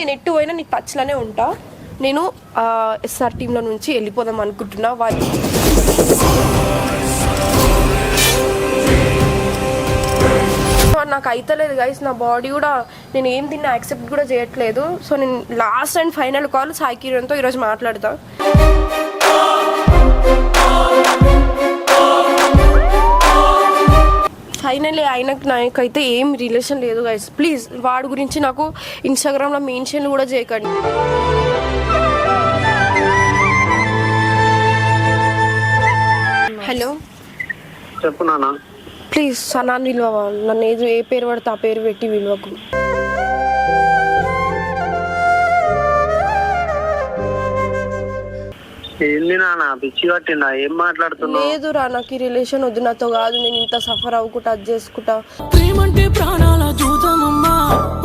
నేను ఎటు పోయినా నీకు టచ్లోనే ఉంటా. నేను ఎస్ఆర్ టీంలో నుంచి వెళ్ళిపోదాం అనుకుంటున్నా. వాళ్ళు నాకు అయితలేదు గైస్ నా బాడీ కూడా నేను ఏం తిన్నా యాక్సెప్ట్ కూడా చేయట్లేదు. సో నేను last and final call Sai కిరణ్తో ఈరోజు మాట్లాడతాను ఫైనల్లీ ఆయనకు నాకైతే ఏం రిలేషన్ లేదు గైస్ ప్లీజ్ వాడి గురించి నాకు ఇన్స్టాగ్రామ్లో మెన్షన్ కూడా చేయకండి. హలో చెప్పు నాన్న. ప్లీజ్ సనాన్ విలువ నన్ను ఏదో ఏ పేరు పడితే ఆ పేరు పెట్టి విలువకు. ఏంది నాన్న? పిచ్చి పట్టిందా? ఏం మాట్లాడుతున్నావు? లేదురా నాకు ఈ రిలేషన్ వద్దు నాతో కాదు నేను ఇంత సఫర్ అవ్వకుంటా అది చేసుకుంటా. ప్రేమంటే ప్రాణాల దూతమమ్మా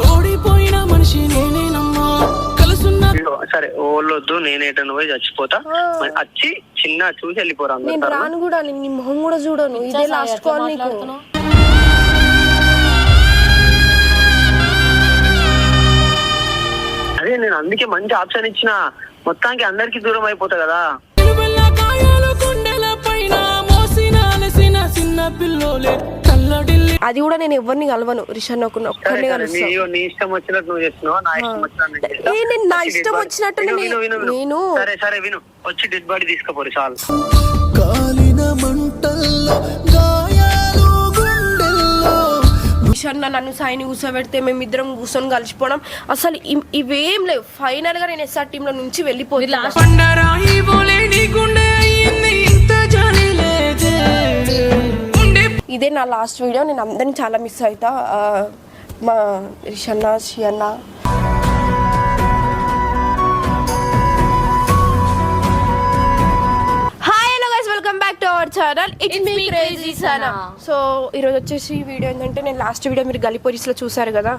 ఓడిపోయిన మనిషి నేనేనమ్మా. కలుసున్న ఇదిగో, సరే ఓళ్ళొద్దు నేనేటను పోయి చచ్చిపోతా. మరి వచ్చి చిన్న చూసి వెళ్ళిపోరా నేను రాను కూడా నేను నీ మొహం కూడా చూడను. ఇదే లాస్ట్ కాల్ నీకు. అందుకే మంచి ఆప్షన్ ఇచ్చిన మొత్తానికి అందరికి దూరం అయిపోతా కదా. అది కూడా నేను ఎవరిని కలవను రిషన్ ఒక సరే ఒక్కరిని సరే నీ కలుస్తాను నీ ఇష్టం వచ్చినట్టు నువ్వు చేస్తున్నావు? నా ఇష్టం వచ్చినట్టు నేను చేస్తా. ఏ, నేను నా ఇష్టం వచ్చినట్టు. నేను- సరే సరే విను. వచ్చి డెడ్ బాడీ తీసుకుపోరు చాలు రిషన్ నన్ను సాయిని కూర్చోబెడితే మేమిద్దరం కూర్చొని కలిసిపోవడం. అసలు ఇవేం లేవు. ఫైనల్గా నేను ఎస్ఆర్ టీమ్లో నుంచి గుండె ఇదే నా లాస్ట్ వీడియో నేను అందరిని చాలా మిస్ అవుతా మా రిషన్న షియన్న channel it's me crazy Sana so ఈరోజు వచ్చేసి వీడియో ఏంటంటే నేను లాస్ట్ వీడియో మీరు గలిపోరీస్లో చూసారు కదా.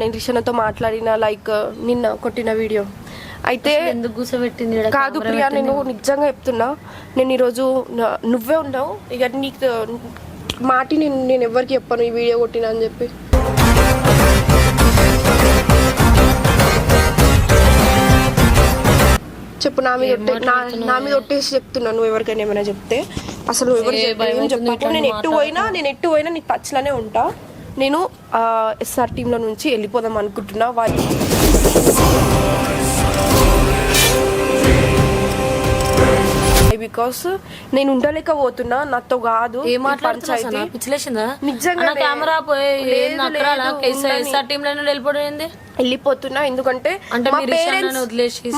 నేను రిషన్నతో మాట్లాడిన లైక్ నిన్న కొట్టిన వీడియో. అయితే ఎందుకు కూర్చోబెట్టింది కాదు ప్రియా? నేను నిజంగా చెప్తున్నా. నేను ఈరోజు నువ్వే ఉన్నావు. ఇక నీకు మాటి నేను నేను ఎవరికి చెప్పాను ఈ వీడియో కొట్టినా అని చెప్పి. చెప్పు నా మీద నా మీద ఒట్టేసి చెప్తున్నా. నువ్వు ఎవరికైనా ఏమైనా చెప్తే. అసలు ఎవరు ఏ నేను ఎట్టు పోయినా నేను ఎట్టు పోయినా నీకు టచ్లోనే ఉంటా. నేను ఎస్ఆర్ టీంలో నుంచి వెళ్ళిపోదాం అనుకుంటున్నా. వాళ్ళు బికాస్ నేను ఉండలేకపోతున్నా నాతో కాదు ఏం మాట్లాడుతున్నా? పిచ్చిలేసిందా కెమెరా వెళ్ళిపోయింది వెళ్ళిపోతున్నా ఎందుకంటే పేరెంట్స్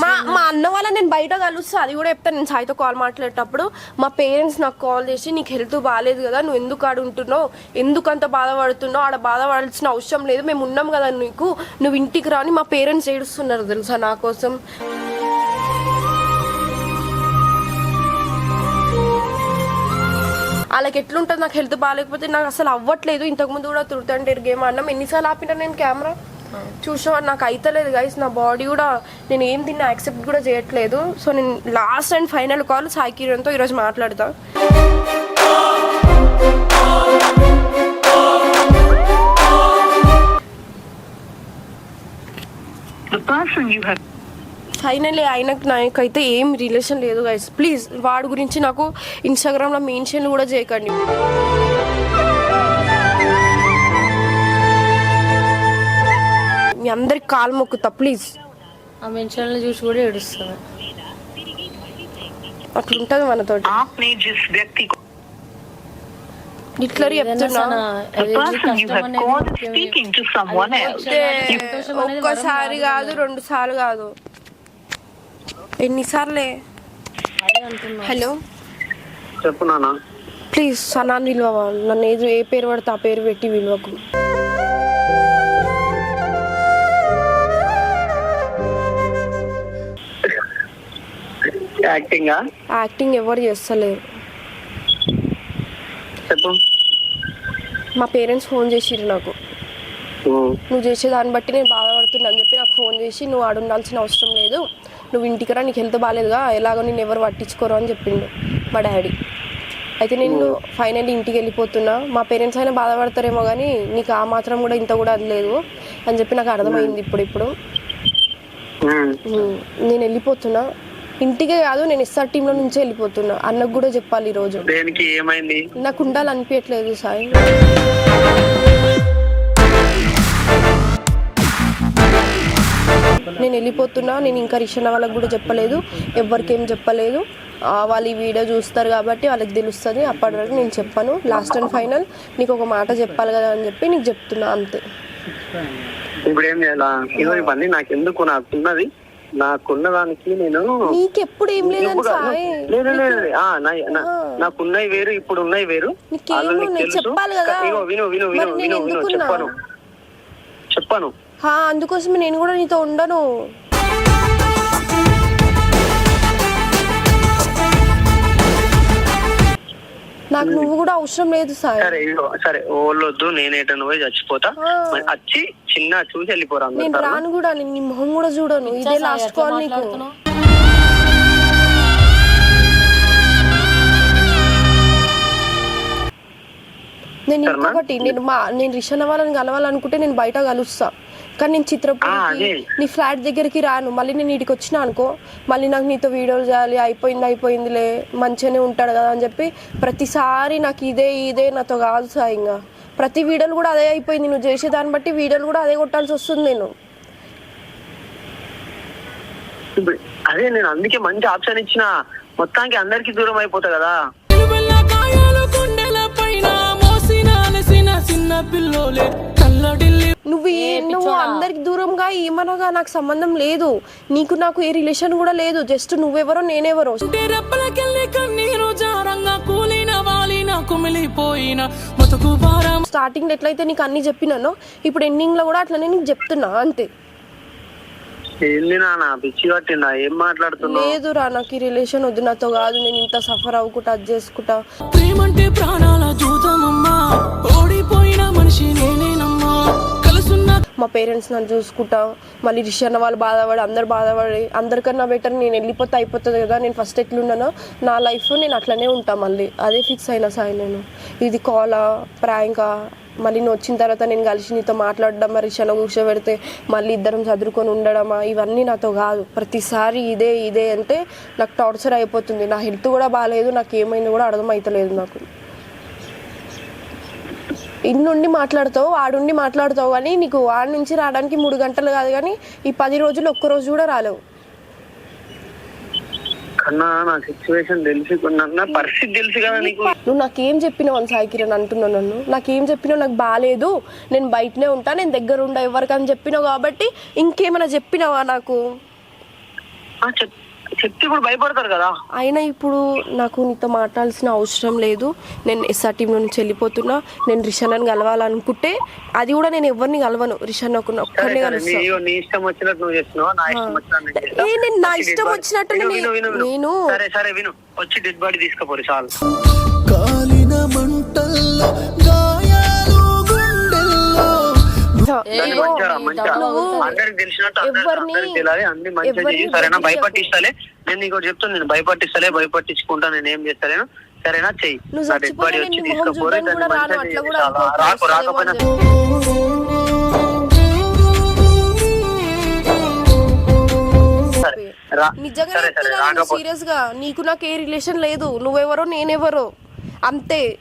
మా మా అన్న వాళ్ళ నేను బయట కలుస్తా అది కూడా చెప్తాను నేను సాయితో కాల్ మాట్లాడేటప్పుడు మా పేరెంట్స్ నాకు కాల్ చేసి నీకు హెల్త్ బాగాలేదు కదా నువ్వు ఎందుకు ఆడ ఉంటున్నావు? ఎందుకు అంత బాధపడుతున్నావు? ఆడ బాధపడాల్సిన అవసరం లేదు మేము ఉన్నాం కదా నీకు నువ్వు ఇంటికి రాని మా పేరెంట్స్ ఏడుస్తున్నారు తెలుసా నా కోసం? వాళ్ళకి ఎట్లుంటుంది నాకు హెల్త్ బాగాలేకపోతే నాకు అసలు అవ్వట్లేదు. ఇంతకుముందు కూడా తుడుతంటే గేమ్ అన్నం. ఎన్నిసార్లు ఆపినా నేను కెమెరా? చూసా నాకు అయితలేదు గైస్ నా బాడీ కూడా నేను ఏం తిన్నా యాక్సెప్ట్ కూడా చేయట్లేదు. సో నేను last and final call Sai కిరణ్తో ఈరోజు మాట్లాడతా. ఫైనల్లీ ఆయనకు నాకైతే ఏం రిలేషన్ లేదు గైస్ ప్లీజ్ వాడి గురించి నాకు ఇన్స్టాగ్రామ్లో మెన్షన్ కూడా చేయకండి. మీ అందరికి కాల్ మొక్కుతా ప్లీజ్ ఆ మెన్షన్లు చూసి కూడా ఏడుస్తాను ఉంటుంది. మనతో ఒక్కసారి కాదు రెండు సార్లు కాదు. ఎన్నిసార్లే? హలో. చెప్పు నాన్న. ప్లీజ్ సనాన్ విలువ నన్ను ఏదో ఏ పేరు పడితే ఆ పేరు పెట్టి విలువకు. యాక్టింగా? యాక్టింగ్ ఎవరు చేస్తలేరు. చెప్పు. మా పేరెంట్స్ ఫోన్ చేసిర్రు నాకు. నువ్వు చేసే దాన్ని బట్టి నేను బాధపడుతున్నా అని చెప్పి నాకు ఫోన్ చేసి నువ్వు ఆడ ఉండాల్సిన అవసరం లేదు. నువ్వు ఇంటికి రా నీకు హెల్త్ బాగాలేదుగా ఎలాగో నేను ఎవరు పట్టించుకోరు అని చెప్పిండు మా డాడీ. అయితే నేను ఫైనల్లీ ఇంటికి వెళ్ళిపోతున్నా. మా పేరెంట్స్ అయినా బాధపడతారేమో కానీ నీకు ఆ మాత్రం కూడా ఇంత కూడా అది లేదు అని చెప్పి నాకు అర్థమైంది ఇప్పుడు ఇప్పుడు నేను వెళ్ళిపోతున్నా. ఇంటికే కాదు నేను ఎస్ఆర్ టీంలో నుంచే వెళ్ళిపోతున్నా. అన్నకు కూడా చెప్పాలి దేనికి ఏమైంది? నాకు ఉండాలనిపించట్లేదు సాయి. నేను వెళ్ళిపోతున్నా నేను ఇంకా రిషన్ వాళ్ళకి కూడా చెప్పలేదు ఎవరికి ఏం చెప్పలేదు. ఆ, వాళ్ళు ఈ వీడియో చూస్తారు కాబట్టి వాళ్ళకి తెలుస్తుంది అప్పటి వరకు నేను చెప్పాను. లాస్ట్ అండ్ ఫైనల్ నీకు ఒక మాట చెప్పాలి కదా అని చెప్పి నీకు చెప్తున్నా అంతే. ఇప్పుడు ఏం చేయాలా? ఇవన్నీ నాకు ఎందుకు నాకున్నది నాకున్న దానికి నేను నీకెప్పుడు ఏం లేదని. సాయి. లేదు లేదు నాకున్నవి వేరు ఇప్పుడు ఉన్నాయి వేరు. చెప్పాలి కదా. విను విను విను? చెప్పాను. అందుకోసమే నేను కూడా నీతో ఉండను. నాకు నువ్వు కూడా అవసరం లేదు సరే ఇగో సరే ఓళ్ళొద్దు నేనేటను పోయి చచ్చిపోతా. మరి వచ్చి చిన్న చూసి వెళ్ళిపోరా అందరు నేను రాను కూడా నేను నీ మొహం కూడా చూడను. ఇదే లాస్ట్ కాల్ నీకు? నేను? ఇంకొకటి నేను మా నేను రిషన్ వాళ్ళని కలవాలనుకుంటే నేను బయట కలుస్తా. కానీ నేను చిత్రపూర్కి. నీ ఫ్లాట్ దగ్గరికి రాను. మళ్ళీ నేను ఇడికి వచ్చినా అనుకో మళ్ళీ నాకు నీతో వీడియోలు చేయాలి అయిపోయింది అయిపోయిందిలే మంచిగానే ఉంటాడు కదా అని చెప్పి ప్రతిసారి నాకు ఇదే ఇదే నాతో కాదు సార్ ఇంకా. ప్రతి వీడియోలు కూడా అదే అయిపోయింది. నువ్వు చేసే దాన్ని బట్టి వీడియోలు కూడా అదే కొట్టాల్సి వస్తుంది నేను. ఇప్పుడు అదే నేను అందుకే మంచి ఆప్షన్ ఇచ్చిన మొత్తానికి అందరికి దూరం అయిపోతా కదా. చిన్న పిల్లోలే. నువ్వు నువ్వు అందరికి దూరంగా ఏమనగా నాకు సంబంధం లేదు. నీకు నాకు ఏ రిలేషన్ కూడా లేదు. జస్ట్ నువ్వెవరో నేనెవరో. స్టార్టింగ్ ఎట్లయితే నీకు అన్ని చెప్పినానో ఇప్పుడు ఎండింగ్లో కూడా అట్లనే నీకు చెప్తున్నా అంతే. ఏంది నాన్న పిచ్చి పట్టిందా ఏం మాట్లాడుతున్నావు? లేదురా నాకు ఈ రిలేషన్ వద్దు నాతో కాదు. నేను ఇంత సఫర్ అవ్వకుంటా అది చేసుకుంటా. ప్రేమంటే ప్రాణాల జూతమమ్మా ఓడిపోయిన మనిషి నేనేనమ్మా. మా పేరెంట్స్ నన్ను చూసుకుంటా. మళ్ళీ రిషన్న వాళ్ళు బాధపడి అందరు బాధపడి అందరికన్నా బెటర్ నేను వెళ్ళిపోతే అయిపోతుంది కదా నేను ఫస్ట్ ఎట్లున్నానో నా లైఫ్ నేను అట్లనే ఉంటా మళ్ళీ. అదే ఫిక్స్ అయినా సాయి నేను. ఇది కాలా ప్రాంకా మళ్ళీ నువ్వు వచ్చిన తర్వాత నేను కలిసి నీతో మాట్లాడడం మరి రిషన్న కూర్చోబెడితే మళ్ళీ ఇద్దరం చదువుకొని ఉండడమా? ఇవన్నీ నాతో కాదు. ప్రతిసారి ఇదే ఇదే అంటే నాకు టార్చర్ అయిపోతుంది. నా హెల్త్ కూడా బాగాలేదు నాకు ఏమైంది కూడా అర్థమవుతలేదు నాకు. ఇన్నుండి మాట్లాడతావు ఆడుండి మాట్లాడతావు కానీ నీకు ఆడ నుంచి రావడానికి మూడు గంటలు కాదు కానీ ఈ పది రోజులు ఒక్క రోజు కూడా రాలేవు. కన్నా నా సిచ్యువేషన్ తెలిసి నా- నా పరిస్థితి తెలుసు కదా నీకు. నువ్వు నాకేం చెప్పినావు అని సాయి కిరణ్ అంటున్నావు నన్ను? నాకేం చెప్పినావు? నాకు బాగాలేదు నేను బయటనే ఉంటా నేను దగ్గర ఉండ ఎవరికని చెప్పినావు కాబట్టి ఇంకేమైనా చెప్పినావా నాకు? చెప్- చెప్తే భయపడతారు కదా. అయినా ఇప్పుడు నాకు నీతో మాట్లాడాల్సిన అవసరం లేదు. నేను ఎస్ఆర్ టీంలో నుంచి వెళ్ళిపోతున్నా. నేను రిషాన్ని కలవాలనుకుంటే అది కూడా నేను ఎవరిని కలవను. రిషాన్ ఒక సరే ఒక్కరిని సరే. నీ కలుస్తాను నీ ఇష్టం వచ్చినట్టు నువ్వు చేస్తున్నావా? నా ఇష్టం వచ్చినట్టు నేను. ఏ, నేను నా ఇష్టం వచ్చినట్టు సరే సరే విను. వచ్చి డెడ్ బాడీ తీసుకుపోరు చాలు కాలిన మంటల్లో సరేనా. భయపట్టిస్తలే. నేను నీకు చెప్తాను నేను భయపట్టిస్తలే భయపట్టించుకుంటా నేను ఏం చేస్తలేను. సరేనా? చెయ్యి. నా డెడ్ బాడీ వచ్చి తీసుకుపోరు రాకు రాకపోయినా. నిజంగా సీరియస్గా నీకు నాకు ఏ రిలేషన్ లేదు. నువ్వెవరో నేనెవరో. అంతే.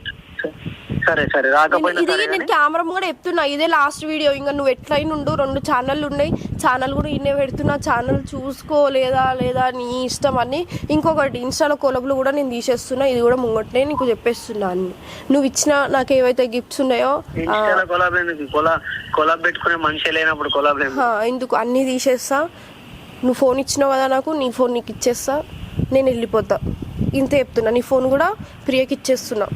సరే సరే రాకపోయినా ఇది సరే నేను కెమెరా కూడా చెప్తున్నా ఇదే లాస్ట్ వీడియో ఇంకా నువ్వు ఎట్లయినా ఉండు రెండు ఛానళ్ళు ఉన్నాయి. ఛానల్ కూడా ఇన్నే పెడుతున్నా ఛానల్ చూసుకో లేదా లేదా నీ ఇష్టం అని. ఇంకొకటి ఇన్స్టాలో కొలబులు కూడా నేను తీసేస్తున్నా ఇది కూడా ముంగట్నే నీకు చెప్పేస్తున్నా అన్ని. నువ్వు ఇచ్చిన నాకు ఏవైతే గిఫ్ట్స్ ఉన్నాయో ఆ, ఇన్స్టాలో కొలాబ్ ఎందుకు? కొలా కొలాబ్ పెట్టుకునే మనిషి లేనప్పుడు కొలాబ్ లేదు హా, ఎందుకు? అన్నీ తీసేస్తా. నువ్వు ఫోన్ ఇచ్చినావు కదా నాకు నీ ఫోన్ నీకు ఇచ్చేస్తా. నేను వెళ్ళిపోతా. ఇంతే చెప్తున్నా. నీ ఫోన్ కూడా ప్రియకి ఇచ్చేస్తున్నా.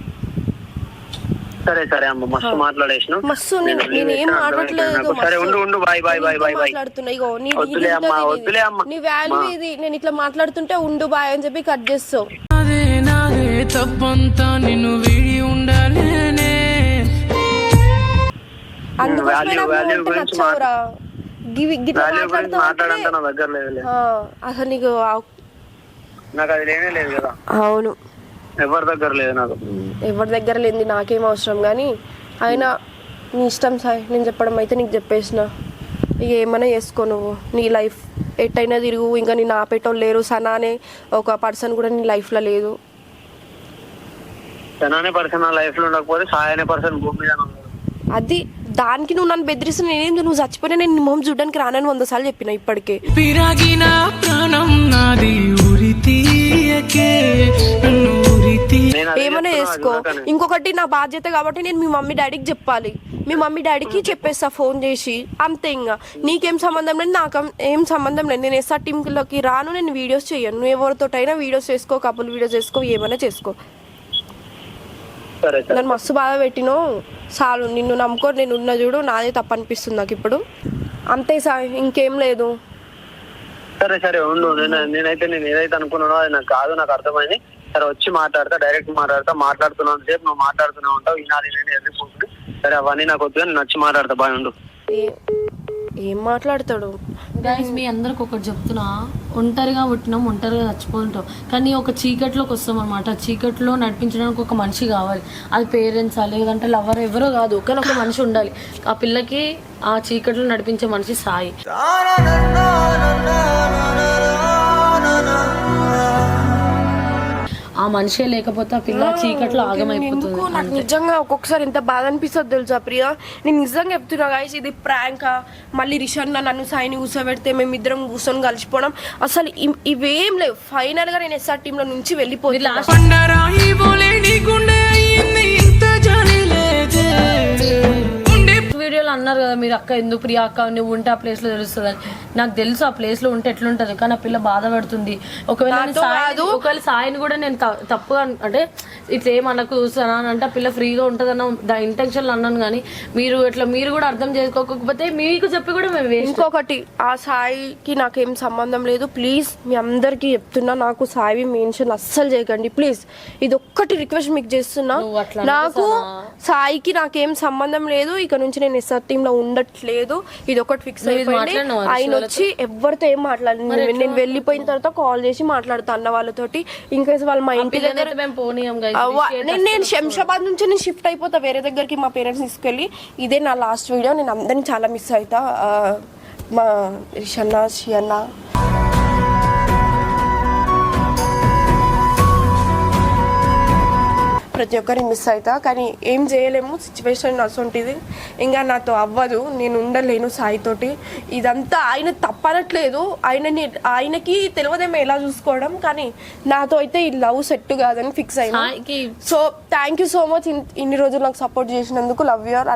సరే సరే అమ్మ మస్తు మాట్లాడేసినావు మస్తు నేను ఏం చేసిన మాట్లాడలేదు నాకు. సరే మస్తు. ఉండు ఉండు bye bye bye bye bye మాట్లాడుతున్నా ఇగో నీ వద్దులే ఇది అమ్మా, ఇది ఇది. వద్దులే అమ్మా. నీ వాల్యూ మా. ఇది నేను ఇట్లా మాట్లాడుతుంటే ఉండు బాయ్ అని చెప్పి కట్ చేస్తావు నాదే నాదే తప్పంతా నిన్ను వీడి ఉండాలేనే అందుకోసమే నాకు నచ్చావురా గిట్లా అసలు నీకు నాకు అది లేనే లేదు కదా అవును ఎవరి దగ్గర లేదు నాకు. ఎవరి దగ్గర లేని నాకేం అవసరం కానీ అయినా నీ ఇష్టం సాయి నేను చెప్పడం అయితే నీకు చెప్పేసిన. ఇక ఏమైనా చేసుకో నువ్వు నీ లైఫ్ ఎట్టయినా తిరుగు ఇంకా నేను ఆపేటోళ్ళు లేరు. సనా అనే ఒక పర్సన్ కూడా నీ లైఫ్లో లేదు. తననే పర్సన్ నా లైఫ్లో ఉండకపోతే సాయి అనే పర్సన్ భూమి మీద ఉన్నాడు. అది దానికి నువ్వు నన్ను బెదిరిస్తున్నా నేనేం నువ్వు చచ్చిపోయినా నేను నీ మొహం చూడడానికి రానని వంద సార్లు చెప్పిన ఇప్పటికే. పిరాగిన ప్రాణం నాది ఉరి తీయకే. నన్ను ఏమైనా చేసుకో. ఇంకొకటి నా బాధ్యత కాబట్టి నేను మీ మమ్మీ డాడీకి చెప్పాలి. మీ మమ్మీ డాడీకి చెప్పేస్తా ఫోన్ చేసి. అంతే ఇంకా నీకేం సంబంధం లేదు నాకు ఏం సంబంధం లేదు. నేను ఎస్ఆర్ టీంలోకి రాను నేను వీడియోస్ చేయను. నువ్వు ఎవరితోటైనా వీడియోస్ చేసుకో కపుల్ వీడియోస్ చేసుకో ఏమైనా చేసుకో. సరే సరే. నన్ను మస్తు బాధ పెట్టినో? చాలు నిన్ను నమ్ముకో నేను ఉన్న చూడు నాదే తప్పు అనిపిస్తుంది నాకు ఇప్పుడు. అంతే సార్ ఇంకేం లేదు. సరే సరే ఉండు. నేను నేనైతే నేను ఏదైతే అనుకున్నానో అది నాకు కాదు నాకు అర్థమైంది. సరే వచ్చి మాట్లాడతా డైరెక్ట్ మాట్లాడతా మాట్లాడుతున్నాను సేపు నువ్వు మాట్లాడుతూనే ఉంటావు ఈనాడు నేను ఎదుర్కొంటుంది సరే అవన్నీ నాకు వద్దు నేను వచ్చి మాట్లాడతా బాయ్ ఉండు ఏ- ఏం మాట్లాడతాడు గైస్ మీ అందరికి ఒకటి చెప్తున్నా ఒంటరిగా పుట్టినాం ఒంటరిగా చచ్చిపోతుంటాం కానీ ఒక చీకట్లోకి వస్తాం అనమాట చీకట్లో నడిపించడానికి ఒక మనిషి కావాలి అది పేరెంట్స్ లేదంటే లవర్ ఎవరో కాదు కానీ ఒక మనిషి ఉండాలి ఆ పిల్లకి ఆ చీకట్లో నడిపించే మనిషి సాయి ఆ మనిషే లేకపోతే ఆ పిల్ల చీకట్లో ఆగమైపోతుంది. ఎందుకు? నాకు నిజంగా ఒక్కొక్కసారి ఎంత బాధ అనిపిస్తుంది తెలుసా ప్రియా? నేను నిజంగా చెప్తున్నా గాయస్ ఇది ప్రాంక్ మళ్ళీ రిషన్ నన్ను సాయిని కూర్చోబెడితే మేము ఇద్దరం కూర్చొని కలిసిపోవడం. అసలు ఇ- ఇవేం లేవు. ఫైనల్గా నేను ఎస్ఆర్ టీమ్లో నుంచి పండరాయి నీ గుండె అయ్యింది ఇంత జాలి లేదే. గుండె వీడియోలో అన్నారు కదా మీరు అక్క ఎందుకు ప్రియా అక్క నువ్వు ఉంటే ఆ ప్లేస్లో తెలుస్తుంది నాకు తెలుసు ఆ ప్లేస్లో ఉంటే ఎట్లుంటది కానీ ఆ పిల్ల బాధపడుతుంది. ఒకవేళ నేను. ఒకవేళ సాయిని కూడా నేను త- తప్పుగా అన్- అంటే ఇట్లా ఏమనకు సనా అని అంటే ఆ పిల్ల ఫ్రీగా ఉంటదన్న దా ఇంటెన్షన్ అన్నాను కానీ మీరు ఇట్లా మీరు కూడా అర్థం చేసుకోకపోతే మీకు చెప్పి కూడా మేము వేస్ట్ ఇంకొకటి ఆ సాయికి నాకేం సంబంధం లేదు. ప్లీజ్ మీ అందరికి చెప్తున్నా నాకు సాయి మెన్షన్ అస్సలు చేయకండి. ప్లీజ్ ఇది ఒక్కటి రిక్వెస్ట్ మీకు చేస్తున్నా. నువ్వు అట్లా నాకు సాయికి నాకేం సంబంధం లేదు. ఇక నుంచి నేను ఎస్ఆర్ టీమ్లో ఉండట్లేదు ఇది ఒకటి ఫిక్స్ అయిపోయింది ఆయన వచ్చి ఎవరితో ఏం మాట్లాడి నేను వెళ్ళిపోయిన తర్వాత కాల్ చేసి మాట్లాడుతా అన్న వాళ్ళతోటి. ఇంకా వాళ్ళ మా ఇంటి దగ్గర నేను నేను శంషాబాద్ నుంచి నేను షిఫ్ట్ అయిపోతా వేరే దగ్గరికి మా పేరెంట్స్ తీసుకెళ్ళి. ఇదే నా లాస్ట్ వీడియో నేను అందరిని చాలా మిస్ అవుతా మా రిషన్న షియన్న ప్రతి ఒక్కరిని మిస్ అవుతా. కానీ ఏం చేయలేము. సిచ్యువేషన్ అసొంటిది. ఇంకా నాతో అవ్వదు. నేను ఉండలేను సాయితోటి. ఇదంతా ఆయన తప్పనట్లేదు. ఆయనని ఆయనకి తెలియదేమో ఎలా చూసుకోవడం. కానీ నాతో అయితే ఈ లవ్ సెట్ కాదని ఫిక్స్ సాయికి so thank you so much ఇన్ని రోజులు నాకు సపోర్ట్ చేసినందుకు. Love your